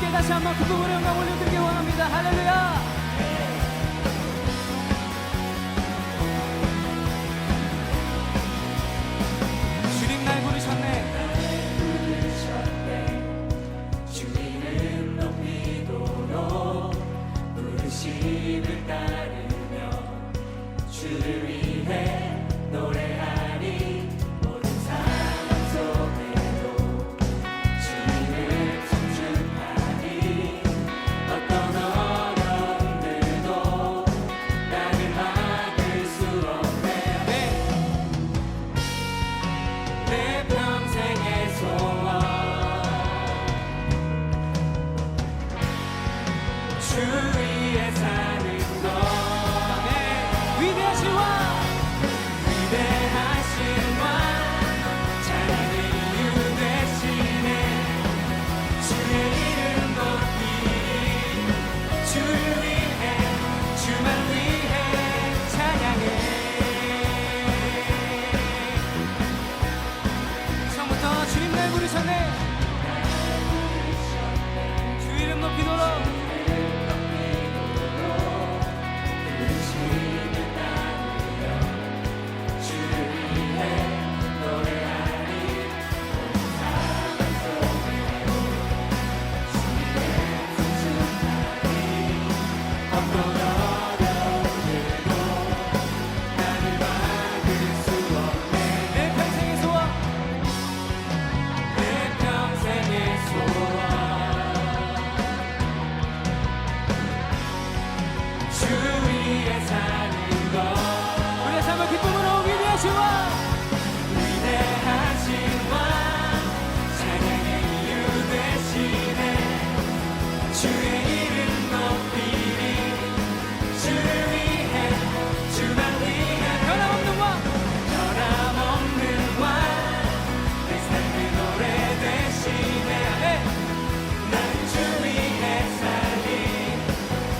함께 다시 한번 그 부분을 영광 올려드리기 원합니다. 할렐루야! 주님 날 부르셨네. 주님은 높이도록 부르심을 따르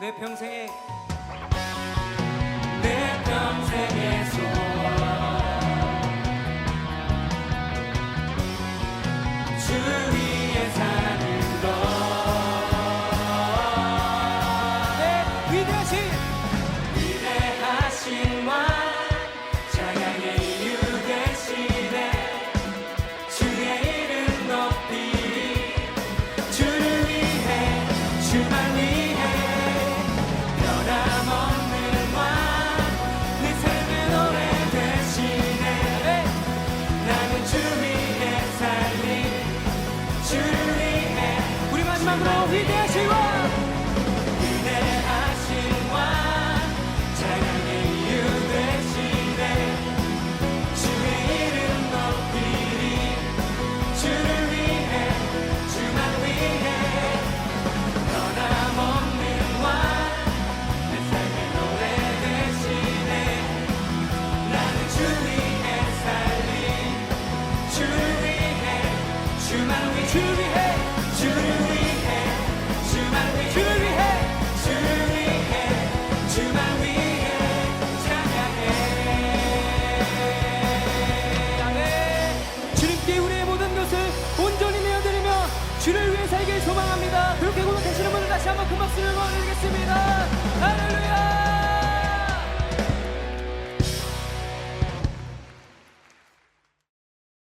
내 평생에. 내 평생의 소원 주위에 사는 것내 네, 위대하신. 위대하신 왕 자양의 이유 대신에 주의 이름 높이 주를 위해 주만 위해 만큼 박수를 보내드리겠습니다. 할렐루야!